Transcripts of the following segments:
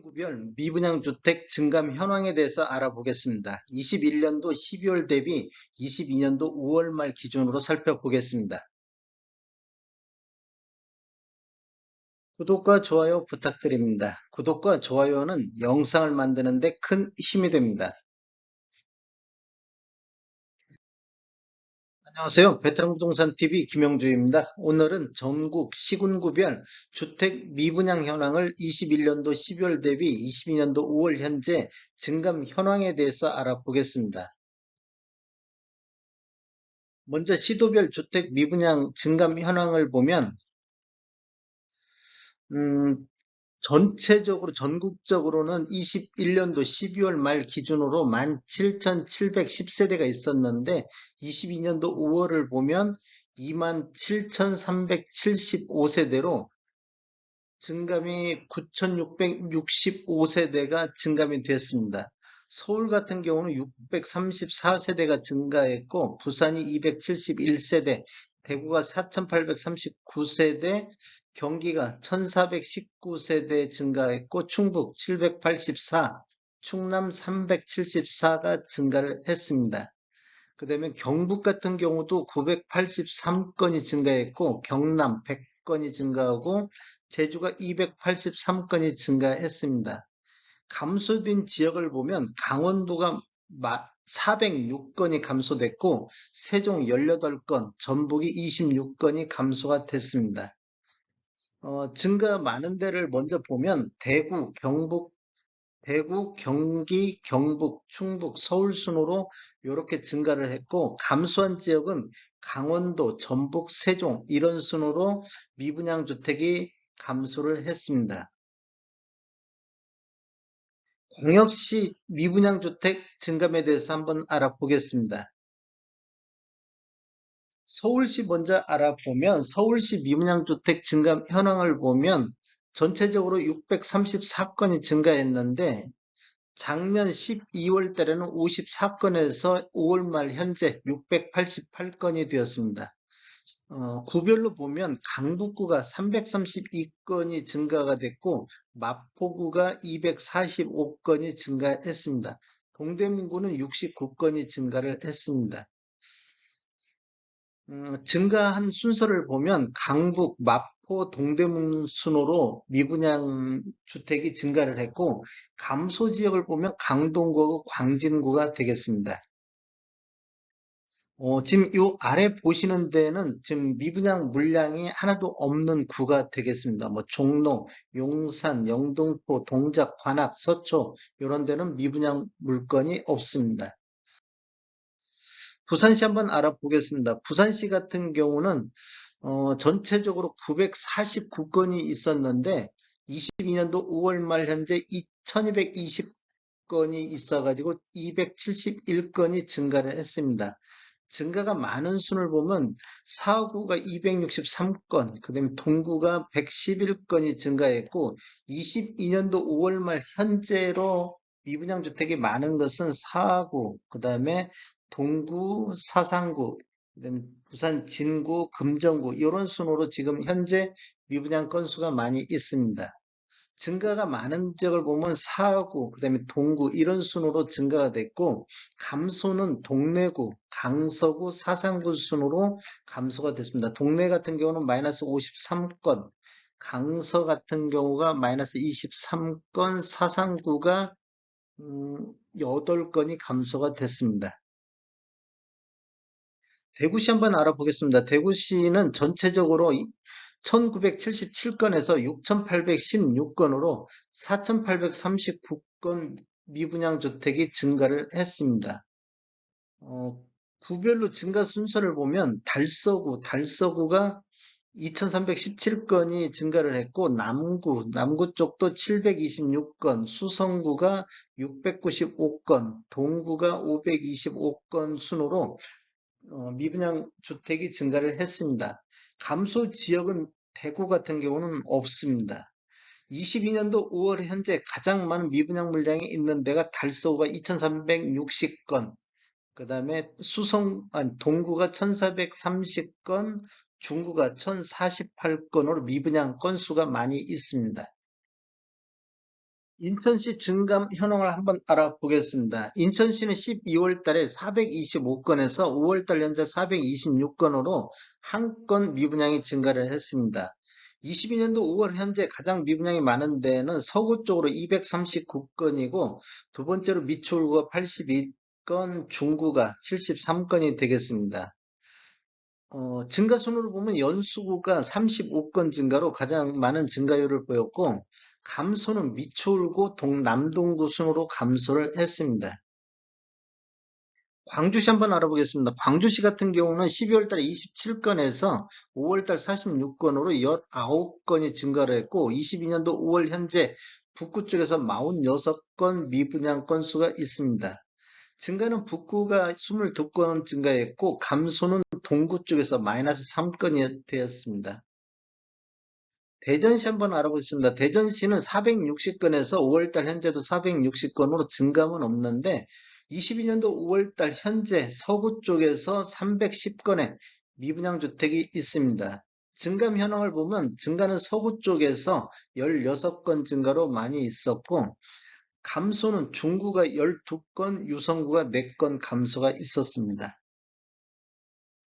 구별 미분양 주택 증감 현황에 대해서 알아보겠습니다. 21년도 12월 대비 22년도 5월 말 기준으로 살펴보겠습니다. 구독과 좋아요 부탁드립니다. 구독과 좋아요는 영상을 만드는데 큰 힘이 됩니다. 안녕하세요. 베테랑 부동산 TV 김영주입니다. 오늘은 전국 시군구별 주택 미분양 현황을 21년도 12월 대비 22년도 5월 현재 증감 현황에 대해서 알아보겠습니다. 먼저 시도별 주택 미분양 증감 현황을 보면 음, 전체적으로 전국적으로는 21년도 12월 말 기준으로 17,710세대가 있었는데 22년도 5월을 보면 27,375세대로 증감이 9,665세대가 증감이 됐습니다. 서울 같은 경우는 634세대가 증가했고 부산이 271세대, 대구가 4,839세대, 경기가 1419세대 증가했고 충북 784, 충남 374가 증가를 했습니다. 그 다음에 경북 같은 경우도 983건이 증가했고 경남 100건이 증가하고 제주가 283건이 증가했습니다. 감소된 지역을 보면 강원도가 406건이 감소됐고 세종 18건, 전북이 26건이 감소가 됐습니다. 어, 증가 많은 데를 먼저 보면 대구, 경북, 대구, 경기, 경북, 충북, 서울 순으로 이렇게 증가를 했고 감소한 지역은 강원도, 전북, 세종 이런 순으로 미분양 주택이 감소를 했습니다. 광역시 미분양 주택 증감에 대해서 한번 알아보겠습니다. 서울시 먼저 알아보면 서울시 미분양주택 증감 현황을 보면 전체적으로 634건이 증가했는데 작년 12월 달에는 54건에서 5월 말 현재 688건이 되었습니다. 어, 구별로 보면 강북구가 332건이 증가가 됐고 마포구가 245건이 증가했습니다. 동대문구는 69건이 증가를 했습니다. 음, 증가한 순서를 보면 강북, 마포, 동대문 순으로 미분양 주택이 증가를 했고 감소 지역을 보면 강동구, 광진구가 되겠습니다. 어, 지금 이 아래 보시는 데는 지금 미분양 물량이 하나도 없는 구가 되겠습니다. 뭐 종로, 용산, 영등포, 동작, 관악, 서초 이런 데는 미분양 물건이 없습니다. 부산시 한번 알아보겠습니다. 부산시 같은 경우는 어, 전체적으로 949건이 있었는데 22년도 5월 말 현재 2220건이 있어가지고 271건이 증가를 했습니다. 증가가 많은 순을 보면 사구가 263건, 그 다음에 동구가 111건이 증가했고 22년도 5월 말 현재로 미분양 주택이 많은 것은 사구, 그 다음에 동구, 사상구, 부산 진구, 금정구 이런 순으로 지금 현재 미분양 건수가 많이 있습니다. 증가가 많은 지역을 보면 사구, 그 다음에 동구 이런 순으로 증가가 됐고 감소는 동래구, 강서구, 사상구 순으로 감소가 됐습니다. 동래 같은 경우는 마이너스 53건, 강서 같은 경우가 마이너스 23건, 사상구가 음, 8건이 감소가 됐습니다. 대구시 한번 알아보겠습니다. 대구시는 전체적으로 1977건에서 6816건으로 4839건 미분양 주택이 증가를 했습니다. 어, 구별로 증가 순서를 보면 달서구, 달서구가 2317건이 증가를 했고 남구, 남구 쪽도 726건, 수성구가 695건, 동구가 525건 순으로 어, 미분양 주택이 증가를 했습니다. 감소 지역은 대구 같은 경우는 없습니다. 22년도 5월 현재 가장 많은 미분양 물량이 있는 데가 달서구가 2360건, 그 다음에 수성, 아니, 동구가 1430건, 중구가 1048건으로 미분양 건수가 많이 있습니다. 인천시 증감 현황을 한번 알아보겠습니다. 인천시는 12월 달에 425건에서 5월 달 현재 426건으로 한 건 미분양이 증가를 했습니다. 22년도 5월 현재 가장 미분양이 많은 데는 서구 쪽으로 239건이고 두 번째로 미추홀구가 82건, 중구가 73건이 되겠습니다. 어, 증가 순으로 보면 연수구가 35건 증가로 가장 많은 증가율을 보였고 감소는 미추홀구 동남동구 순으로 감소를 했습니다. 광주시 한번 알아보겠습니다. 광주시 같은 경우는 12월 달에 27건에서 5월 달 46건으로 19건이 증가를 했고 22년도 5월 현재 북구 쪽에서 46건 미분양 건수가 있습니다. 증가는 북구가 22건 증가했고 감소는 동구 쪽에서 마이너스 3건이 되었습니다. 대전시 한번 알아보겠습니다. 대전시는 460건에서 5월달 현재도 460건으로 증감은 없는데 22년도 5월달 현재 서구 쪽에서 310건의 미분양 주택이 있습니다. 증감 현황을 보면 증가는 서구 쪽에서 16건 증가로 많이 있었고 감소는 중구가 12건, 유성구가 4건 감소가 있었습니다.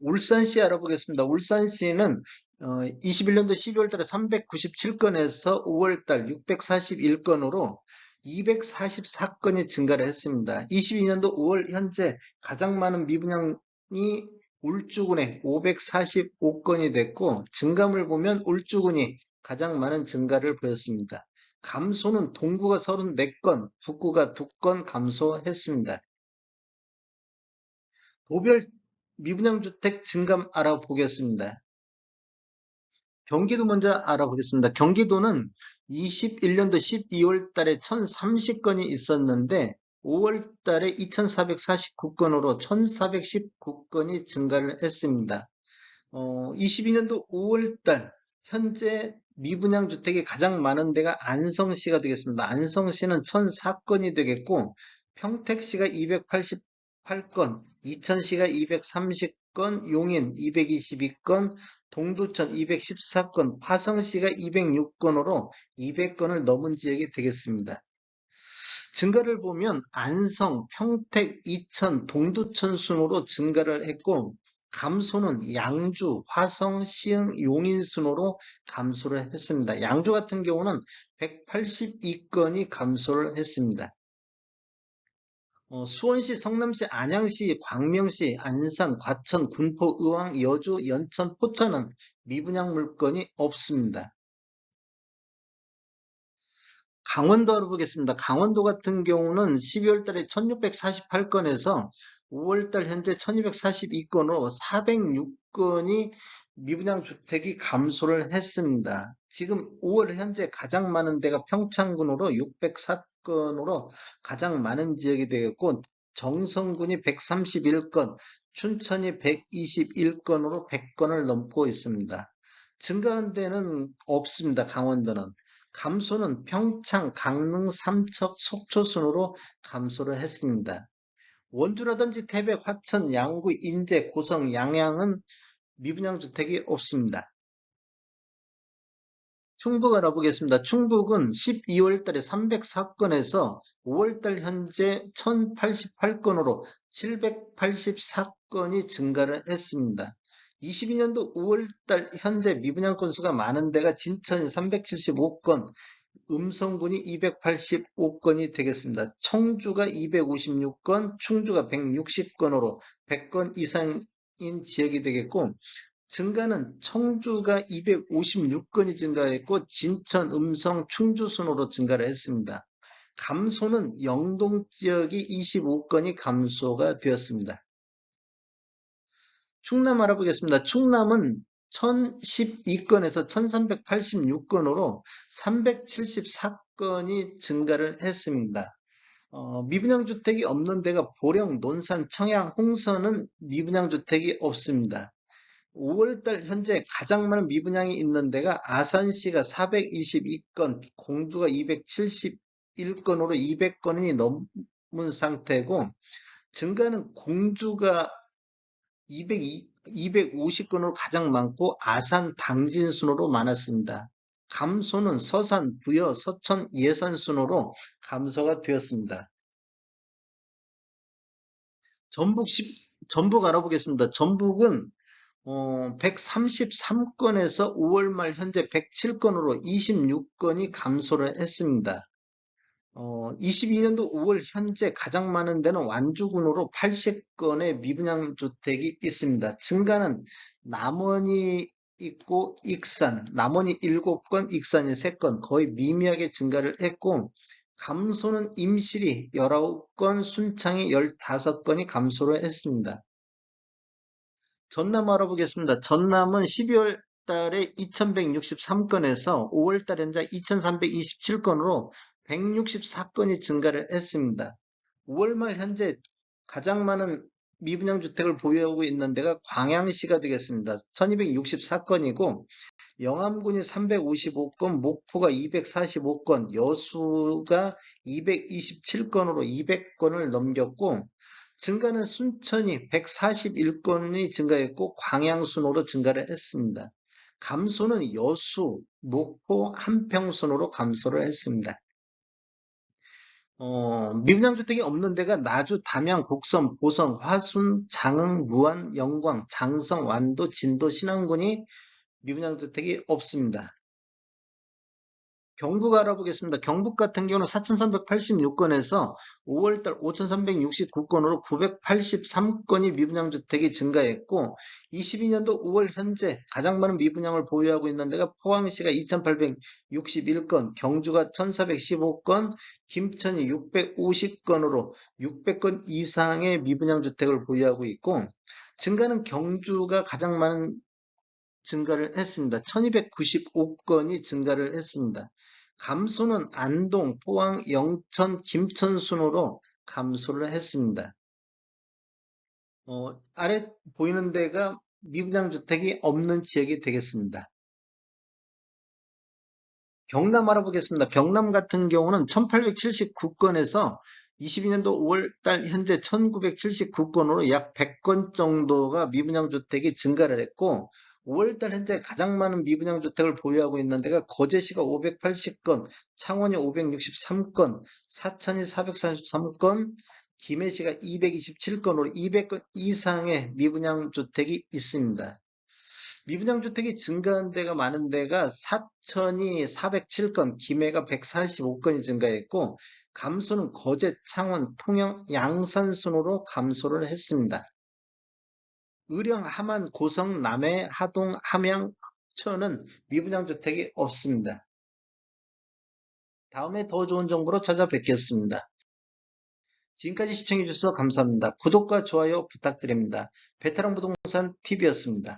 울산시 알아보겠습니다. 울산시는 21년도 12월 달에 397건에서 5월 달 641건으로 244건이 증가를 했습니다. 22년도 5월 현재 가장 많은 미분양이 울주군에 545건이 됐고 증감을 보면 울주군이 가장 많은 증가를 보였습니다. 감소는 동구가 34건, 북구가 2건 감소했습니다. 도별 미분양 주택 증감 알아보겠습니다. 경기도 먼저 알아보겠습니다. 경기도는 21년도 12월 달에 1030건이 있었는데 5월 달에 2449건으로 1419건이 증가를 했습니다. 어, 22년도 5월 달 현재 미분양 주택이 가장 많은 데가 안성시가 되겠습니다. 안성시는 1004건이 되겠고 평택시가 288건, 이천시가 230 건, 용인 222건, 동두천 214건, 화성시가 206건으로 200건을 넘은 지역이 되겠습니다. 증가를 보면 안성, 평택, 이천, 동두천 순으로 증가를 했고 감소는 양주, 화성, 시흥, 용인 순으로 감소를 했습니다. 양주 같은 경우는 182건이 감소를 했습니다. 어, 수원시, 성남시, 안양시, 광명시, 안산, 과천, 군포, 의왕, 여주, 연천, 포천은 미분양 물건이 없습니다. 강원도 알아보겠습니다. 강원도 같은 경우는 12월 달에 1648건에서 5월 달 현재 1242건으로 406건이 미분양 주택이 감소를 했습니다. 지금 5월 현재 가장 많은 데가 평창군으로 604 건으로 가장 많은 지역이 되겠고 정성군이 131건, 춘천이 121건으로 100건을 넘고 있습니다. 증가한 데는 없습니다. 강원도는. 감소는 평창, 강릉, 삼척, 속초 순으로 감소를 했습니다. 원주라든지 태백, 화천, 양구, 인제, 고성, 양양은 미분양 주택이 없습니다. 충북 알아보겠습니다. 충북은 12월 달에 304건에서 5월 달 현재 1088건으로 784건이 증가를 했습니다. 22년도 5월 달 현재 미분양 건수가 많은 데가 진천이 375건, 음성군이 285건이 되겠습니다. 청주가 256건, 충주가 160건으로 100건 이상인 지역이 되겠고 증가는 청주가 256건이 증가했고 진천, 음성, 충주 순으로 증가를 했습니다. 감소는 영동 지역이 25건이 감소가 되었습니다. 충남 알아보겠습니다. 충남은 1012건에서 1386건으로 374건이 증가를 했습니다. 어, 미분양 주택이 없는 데가 보령, 논산, 청양, 홍선은 미분양 주택이 없습니다. 5월달 현재 가장 많은 미분양이 있는 데가 아산시가 422건, 공주가 271건으로 200건이 넘은 상태고 증가는 공주가 202, 250건으로 가장 많고 아산 당진 순으로 많았습니다. 감소는 서산, 부여, 서천, 예산 순으로 감소가 되었습니다. 전북 10, 전북 알아보겠습니다. 전북은 어, 133건에서 5월 말 현재 107건으로 26건이 감소를 했습니다. 어, 22년도 5월 현재 가장 많은 데는 완주군으로 80건의 미분양 주택이 있습니다. 증가는 남원이 있고 익산, 남원이 7건, 익산이 3건, 거의 미미하게 증가를 했고 감소는 임실이 19건, 순창이 15건이 감소를 했습니다. 전남 알아보겠습니다. 전남은 12월 달에 2163건에서 5월 달 현재 2327건으로 164건이 증가를 했습니다. 5월 말 현재 가장 많은 미분양 주택을 보유하고 있는 데가 광양시가 되겠습니다. 1264건이고 영암군이 355건, 목포가 245건, 여수가 227건으로 200건을 넘겼고 증가는 순천이 141건이 증가했고 광양 순으로 증가를 했습니다. 감소는 여수, 목포, 한평 순으로 감소를 했습니다. 어, 미분양 주택이 없는 데가 나주, 담양, 곡성, 보성, 화순, 장흥, 무안, 영광, 장성, 완도, 진도, 신안군이 미분양 주택이 없습니다. 경북 알아보겠습니다. 경북 같은 경우는 4,386건에서 5월달 5,369건으로 983건이 미분양 주택이 증가했고 22년도 5월 현재 가장 많은 미분양을 보유하고 있는 데가 포항시가 2,861건, 경주가 1,415건, 김천이 650건으로 600건 이상의 미분양 주택을 보유하고 있고 증가는 경주가 가장 많은 증가를 했습니다. 1295건이 증가를 했습니다. 감소는 안동, 포항, 영천, 김천 순으로 감소를 했습니다. 어, 아래 보이는 데가 미분양 주택이 없는 지역이 되겠습니다. 경남 알아보겠습니다. 경남 같은 경우는 1879건에서 22년도 5월달 현재 1979건으로 약 100건 정도가 미분양 주택이 증가를 했고 5월달 현재 가장 많은 미분양 주택을 보유하고 있는 데가 거제시가 580건, 창원이 563건, 사천이 433건, 김해시가 227건으로 200건 이상의 미분양 주택이 있습니다. 미분양 주택이 증가한 데가 많은 데가 사천이 407건, 김해가 145건이 증가했고 감소는 거제, 창원, 통영, 양산 순으로 감소를 했습니다. 의령, 함안, 고성, 남해, 하동, 함양, 천은 미분양 주택이 없습니다. 다음에 더 좋은 정보로 찾아뵙겠습니다. 지금까지 시청해주셔서 감사합니다. 구독과 좋아요 부탁드립니다. 베테랑 부동산 TV였습니다.